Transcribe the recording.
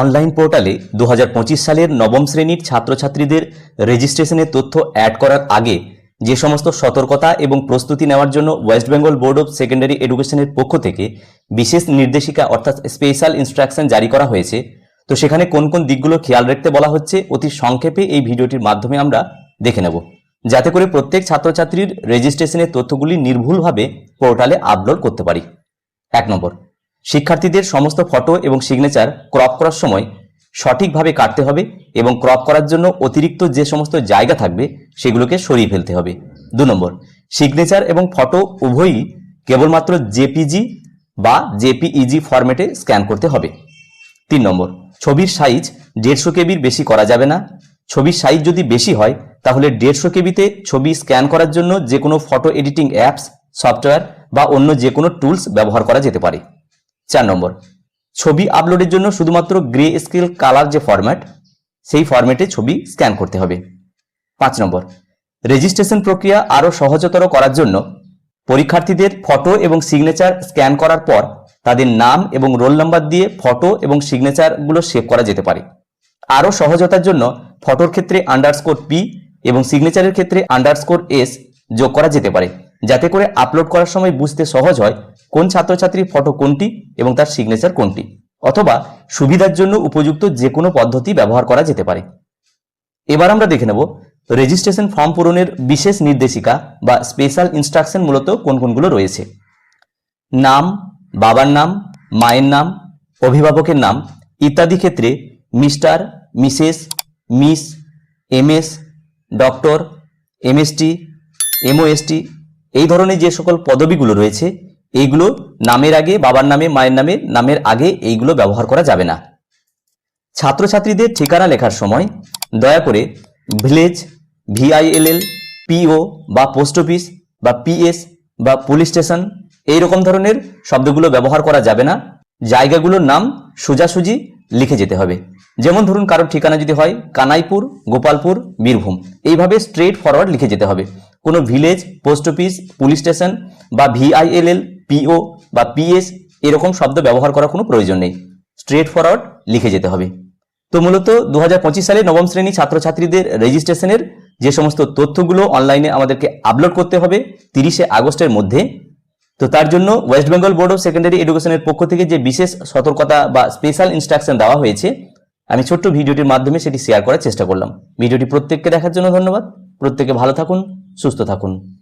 Online পোর্টালে দু হাজার পঁচিশ সালের নবম শ্রেণির ছাত্রছাত্রীদের রেজিস্ট্রেশনের তথ্য অ্যাড করার আগে যে সমস্ত সতর্কতা এবং প্রস্তুতি নেওয়ার জন্য West Bengal board of secondary এডুকেশনের পক্ষ থেকে বিশেষ নির্দেশিকা, অর্থাৎ স্পেশাল ইনস্ট্রাকশন জারি করা হয়েছে। তো সেখানে কোন কোন দিকগুলো খেয়াল রাখতে বলা হচ্ছে অতি সংক্ষেপে এই ভিডিওটির মাধ্যমে আমরা দেখে নেব। যাতে করে প্রত্যেক ছাত্রছাত্রীর রেজিস্ট্রেশনের তথ্যগুলি নির্ভুলভাবে পোর্টালে আপলোড করতে পারি। এক নম্বর শিক্ষার্থীদের সমস্ত ফটো এবং সিগনেচার ক্রপ করার সময় সঠিকভাবে কাটতে হবে এবং ক্রপ করার জন্য অতিরিক্ত যে সমস্ত জায়গা থাকবে সেগুলোকে সরিয়ে ফেলতে হবে। দু নম্বর সিগনেচার এবং ফটো উভয়ই কেবলমাত্র জেপিজি বা জেপিইজি ফরম্যাটে স্ক্যান করতে হবে। তিন নম্বর, ছবির সাইজ দেড়শো কেবির বেশি করা যাবে না। ছবির সাইজ যদি বেশি হয়, তাহলে দেড়শো কেবিতে ছবি স্ক্যান করার জন্য যে কোনো ফটো এডিটিং অ্যাপস সফটওয়্যার বা অন্য যে কোনো টুলস ব্যবহার করা যেতে পারে। চার নম্বর। ছবি আপলোডের জন্য শুধুমাত্র গ্রে স্কেল কালার যে ফরম্যাট সেই ফরম্যাটে ছবি স্ক্যান করতে হবে। পাঁচ নম্বর। রেজিস্ট্রেশন প্রক্রিয়া আরও সহজতর করার জন্য পরীক্ষার্থীদের ফটো এবং সিগনেচার স্ক্যান করার পর তাদের নাম এবং রোল নাম্বার দিয়ে ফটো এবং সিগনেচারগুলো সেভ করা যেতে পারে। আরও সহজতার জন্য ফটোর ক্ষেত্রে আন্ডারস্কোর পি এবং সিগনেচারের ক্ষেত্রে আন্ডারস্কোর এস যোগ করা যেতে পারে। যাতে করে আপলোড করার সময় বুঝতে সহজ হয় কোন ছাত্রছাত্রীর ফটো কোনটি এবং তার সিগনেচার কোনটি, অথবা সুবিধার জন্য উপযুক্ত যে কোনো পদ্ধতি ব্যবহার করা যেতে পারে। এবার আমরা দেখে নেব রেজিস্ট্রেশন ফর্ম পূরণের বিশেষ নির্দেশিকা বা স্পেশাল ইনস্ট্রাকশন মূলত কোন কোনগুলো রয়েছে। নাম, বাবার নাম, মায়ের নাম, অভিভাবকের নাম ইত্যাদি ক্ষেত্রে mister, missus, miss MS doctor MST MOST এই ধরনের যে সকল পদবিগুলো রয়েছে, এইগুলো নামের আগে, বাবার নামে, মায়ের নামে, নামের আগে এইগুলো ব্যবহার করা যাবে না। ছাত্রছাত্রীদের ঠিকানা লেখার সময় দয়া করে ভিলেজ, ভিআইএলএল, পিও বা পোস্ট অফিস বা পিএস বা পুলিশ স্টেশন এই রকম ধরনের শব্দগুলো ব্যবহার করা যাবে না। জায়গাগুলোর নাম সোজাসুজি লিখে যেতে হবে। যেমন ধরুন, কারোর ঠিকানা যদি হয় কানাইপুর, গোপালপুর, বীরভূম। এইভাবে স্ট্রেট ফরওয়ার্ড লিখে যেতে হবে। কোনো village, post office, police station বা ভিআইএলএল, পিও বা পিএস এরকম শব্দ ব্যবহার করার কোনো প্রয়োজন নেই। স্ট্রেট ফরওয়ার্ড লিখে যেতে হবে। তো মূলত দু হাজার পঁচিশ সালে নবম শ্রেণি ছাত্রছাত্রীদের রেজিস্ট্রেশনের যে সমস্ত তথ্যগুলো অনলাইনে আমাদেরকে আপলোড করতে হবে তিরিশে আগস্টের মধ্যে। তো তার জন্য West Bengal board of secondary এডুকেশনের পক্ষ থেকে যে বিশেষ সতর্কতা বা স্পেশাল ইনস্ট্রাকশন দেওয়া হয়েছে, আমি ছোট্ট ভিডিওটির মাধ্যমে সেটি শেয়ার করার চেষ্টা করলাম। ভিডিওটি প্রত্যেককে দেখার জন্য ধন্যবাদ। প্রত্যেকে ভালো থাকুন। সুস্থ থাকুন।